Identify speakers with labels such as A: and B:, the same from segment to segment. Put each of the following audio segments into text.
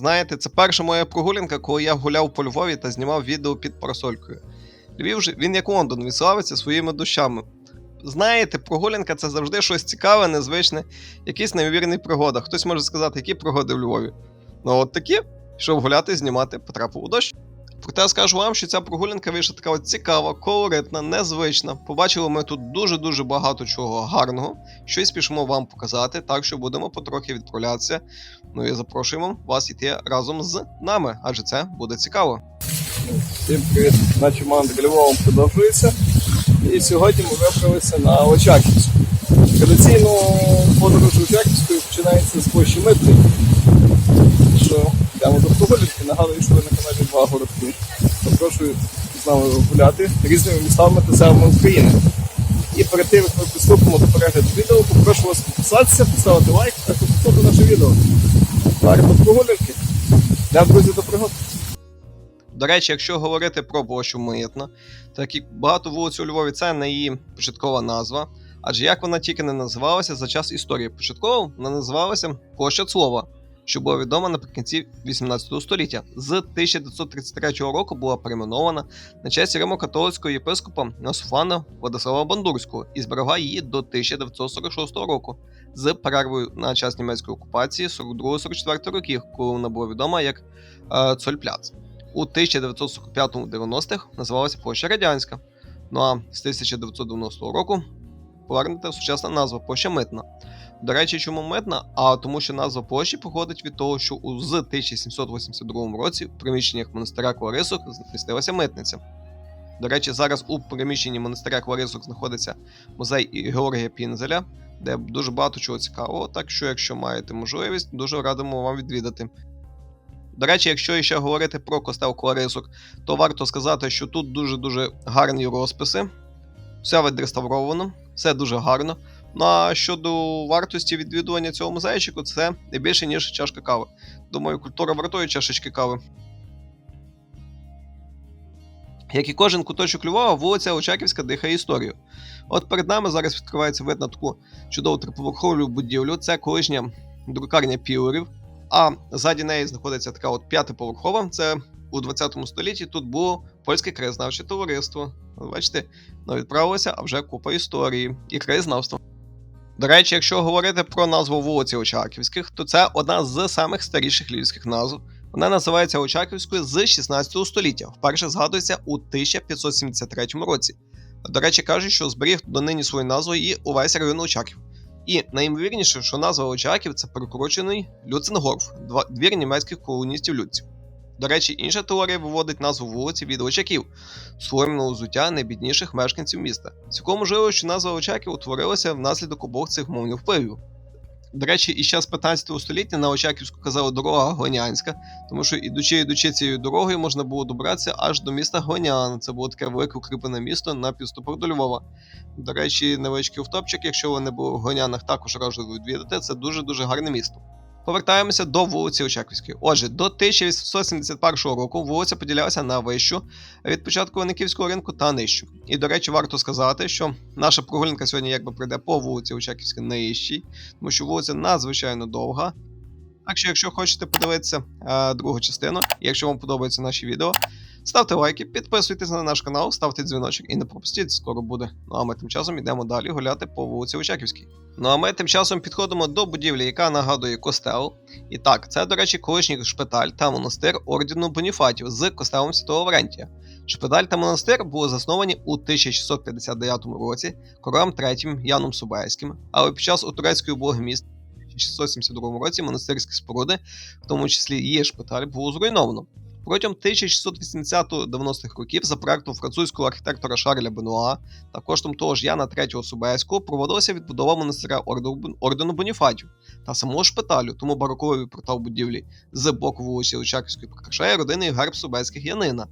A: Знаєте, це перша моя прогулянка, коли я гуляв по Львові та знімав відео під парасолькою. Львів же він як Лондон, він славиться своїми дощами. Знаєте, прогулянка це завжди щось цікаве, незвичне, якісь неймовірні пригода. Хтось може сказати, які пригоди в Львові. Ну от такі, щоб гуляти, знімати, потрапив у дощ. Проте скажу вам, що ця прогулянка вийшла така цікава, колоритна, незвична. Побачили ми тут дуже-дуже багато чого гарного. Щось спішимо вам показати, так що будемо потрохи відправлятися. Ну і запрошуємо вас йти разом з нами, адже це буде цікаво.
B: Всім привіт! Наша мандра Львовом продовжується. І сьогодні ми виправилися на Очаківську. Традиційно подорож Очаківською починається з площі Митної. Що йдемо до прогулянки, нагадую, що ви на каналі Два городки. Запрошую з нами гуляти різними містами та селами України. І перед тим, як ми приступимо до перегляду відео, попрошу вас підписатися, поставити лайк та підписати наше відео. До прогулянки. Для друзі до пригод.
A: До речі, якщо говорити про площу Митна, то як і багато вулиць у Львові це не її початкова назва. Адже як вона тільки не називалася за час історії. Початково вона називалася Площа Цлова, що була відома наприкінці 18 століття. З 1933 року була перейменована на честь Римо-католицького єпископа Насуфана Владислава Бандурського і зберегла її до 1946 року з перервою на час німецької окупації 42-44 років, коли вона була відома як е, Цольпляц. У 1945-90-х називалася Площа Радянська. Ну а з 1990 року повернута сучасна назва Площа Митна. До речі, чому митна? А тому, що назва площі походить від того, що у з 1782 році в приміщеннях монастиря Кларисок змістилася митниця. До речі, зараз у приміщенні монастиря Кларисок знаходиться музей Георгія Пінзеля, де дуже багато чого цікавого. Так що, якщо маєте можливість, дуже радимо вам відвідати. До речі, якщо ще говорити про костел Кларисок, то варто сказати, що тут дуже-дуже гарні розписи, все відреставровано, все дуже гарно. Ну а щодо вартості відвідування цього музейчику, це не більше, ніж чашка кави. Думаю, культура вартує чашечки кави. Як і кожен куточок Львова, вулиця Очаківська дихає історію. От перед нами зараз відкривається вид на таку чудову триповерхову будівлю. Це колишня друкарня пілерів. А ззаді неї знаходиться така от п'ятиповерхова. Це у 20 столітті тут було польське краєзнавче товариство. От Бачите, ну відправилося, а вже купа історії і краєзнавства. До речі, якщо говорити про назву вулиці Очаківських, то це одна з самих старіших львівських назв. Вона називається Очаківською з 16 століття. Вперше згадується у 1573 році. До речі, кажуть, що зберіг донині свою назву і увесь район Очаків. І найімовірніше, що назва Очаків це перекорочений Люценгорф, двір німецьких колоністів людців. До речі, інша теорія виводить назву вулиці від Очаків, сформленого взуття найбідніших мешканців міста. Цілком можливо, що назва Очаків утворилася внаслідок обох цих мовних впливів. До речі, і ще з 15 століття на Очаківську казали дорога Гонянська, тому що ідучи ідучи цією дорогою можна було добратися аж до міста Гонян. Це було таке велике укріплене місто на підступах до Львова. До речі, невеличкий втопчик, якщо ви не були в Гонянах, також раджу відвідати. Це дуже дуже гарне місто. Повертаємося до вулиці Очаківської. Отже, до 1871 року вулиця поділялася на вищу від початку Виниківського ринку та нижчу. І, до речі, варто сказати, що наша прогулянка сьогодні якби пройде по вулиці Очаківській нижчій, тому що вулиця надзвичайно довга. Так що, якщо хочете подивитися е, другу частину, якщо вам подобаються наші відео, ставте лайки, підписуйтесь на наш канал, ставте дзвіночок і не пропустіть, скоро буде. Ну а ми тим часом йдемо далі гуляти по вулиці Очаківській. Ну а ми тим часом підходимо до будівлі, яка нагадує костел. І так, це, до речі, колишній шпиталь та монастир ордену Боніфатів з костелом Святого Лаврентія. Шпиталь та монастир були засновані у 1659 році королем третім Яном Собеським, але під час у турецької облоги міста у 1672 році монастирські споруди, в тому числі її шпиталь, було зруйновано. Протягом 1680-90-х років за проектом французького архітектора Шарля Бенуа та коштом того ж Яна III Собеського проводилася відбудова монастиря ордену, Боніфатів та самого шпиталю, тому бароковий портал будівлі з боку вулиці Очаківської прикрашає родинний герб Собеських Янина.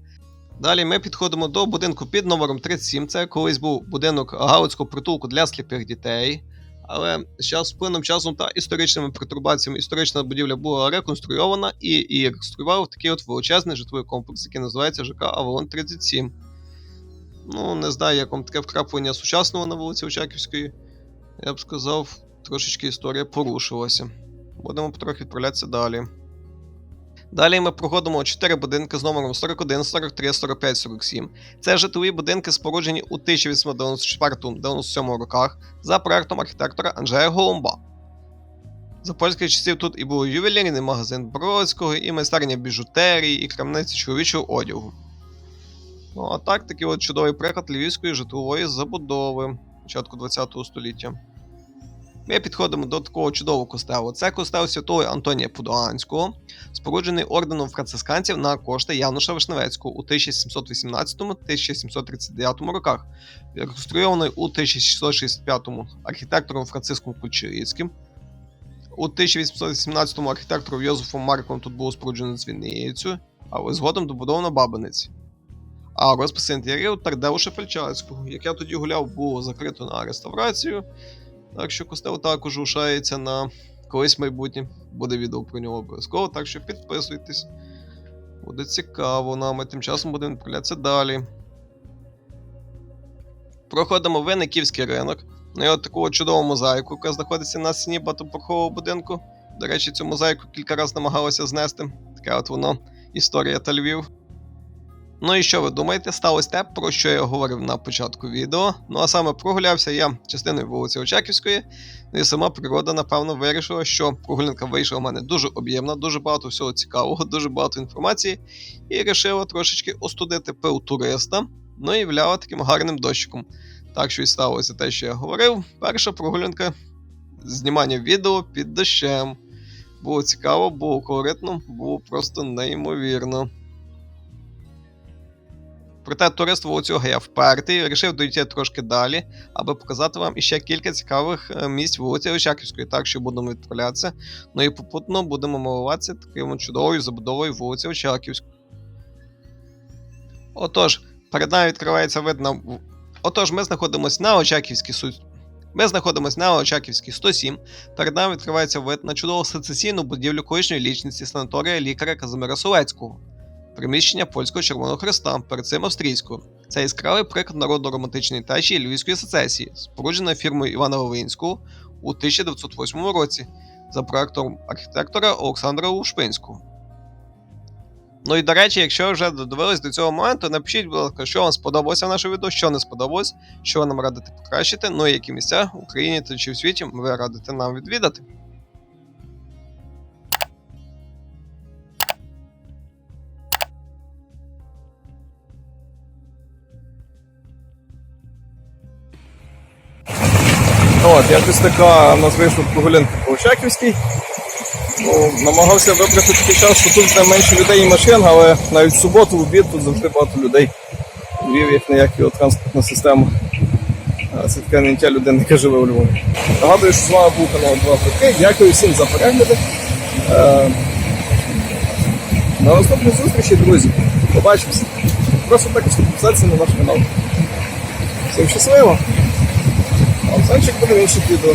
A: Далі ми підходимо до будинку під номером 37. Це колись був будинок Галицького притулку для сліпих дітей. Але з плином часом та історичними протурбаціями історична будівля була реконструйована і, і реконструював такий от величезний житловий комплекс, який називається ЖК Авалон 37. Ну, не знаю, як вам таке вкраплення сучасного на вулиці Очаківської. Я б сказав, трошечки історія порушилася. Будемо потрохи відправлятися далі. Далі ми проходимо 4 будинки з номером 41, 43, 45, 47. Це житлові будинки, споруджені у 1894-97 роках за проектом архітектора Анджея Голумба. За польських часів тут і був ювелірний магазин Бродського, і майстерня біжутерії, і крамниця чоловічого одягу. Ну, а так, такий от чудовий приклад львівської житлової забудови початку ХХ століття. Ми підходимо до такого чудового костелу. Це костел святого Антонія Подуанського, споруджений орденом францисканців на кошти Януша Вишневецького у 1718-1739 роках, реконструйований у 1665-му архітектором Франциском Кучерицьким. У 1817 му архітектором Йозефом Марком тут було споруджено дзвіницю, але згодом добудовано бабиниці. А розписи інтер'єру Тардеуша Фельчацького, як я тоді гуляв, було закрито на реставрацію. Так що костел також рушається на колись майбутнє. Буде відео про нього обов'язково, так що підписуйтесь. Буде цікаво нам, а тим часом будемо відправлятися далі. Проходимо Винниківський ринок. Ну і от таку чудову мозаїку, яка знаходиться на стіні багатоповерхового будинку. До речі, цю мозаїку кілька разів намагалося знести. Таке от воно історія та Львів. Ну і що ви думаєте, сталося те, про що я говорив на початку відео. Ну а саме прогулявся я частиною вулиці Очаківської, і сама природа, напевно, вирішила, що прогулянка вийшла в мене дуже об'ємна, дуже багато всього цікавого, дуже багато інформації, і вирішила трошечки остудити пил туриста, ну і являла таким гарним дощиком. Так що і сталося те, що я говорив. Перша прогулянка знімання відео під дощем. Було цікаво, було колоритно, було просто неймовірно. Проте турист вулицю я впертий, вирішив дойти трошки далі, аби показати вам іще кілька цікавих е, місць вулиці Очаківської, так що будемо відправлятися. Ну і попутно будемо милуватися такою чудовою забудовою вулиці Очаківської. Отож, перед нами відкривається вид на. Отож, ми знаходимося на Очаківській су... Ми знаходимося на Очаківській 107. Перед нами відкривається вид на чудову сецесійну будівлю колишньої лічниці санаторія лікаря Казимира Солецького приміщення польського Червоного Хреста, перед цим австрійського. Це яскравий приклад народно-романтичної течії Львівської асоціації, споруджена фірмою Івана Лавинського у 1908 році за проектом архітектора Олександра Лушпинського. Ну і до речі, якщо вже додивились до цього моменту, напишіть, будь ласка, що вам сподобалося в наше відео, що не сподобалось, що ви нам радите покращити, ну і які місця в Україні та чи в світі ви радите нам відвідати.
B: От, якось така в нас вийшла прогулянка по Очаківській. Ну, намагався вибрати такий час, що тут буде менше людей і машин, але навіть в суботу, в обід тут завжди багато людей. Львів як ніяк його транспортна система. А Це така нентя людина, яка живе у Львові. Нагадую, що з вами був канал 2 Фотки. Дякую всім за перегляди. Е, На наступній зустрічі, друзі. Побачимося. Прошу також підписатися на наш канал. Всім щасливо! А Санчик буде в інших відео.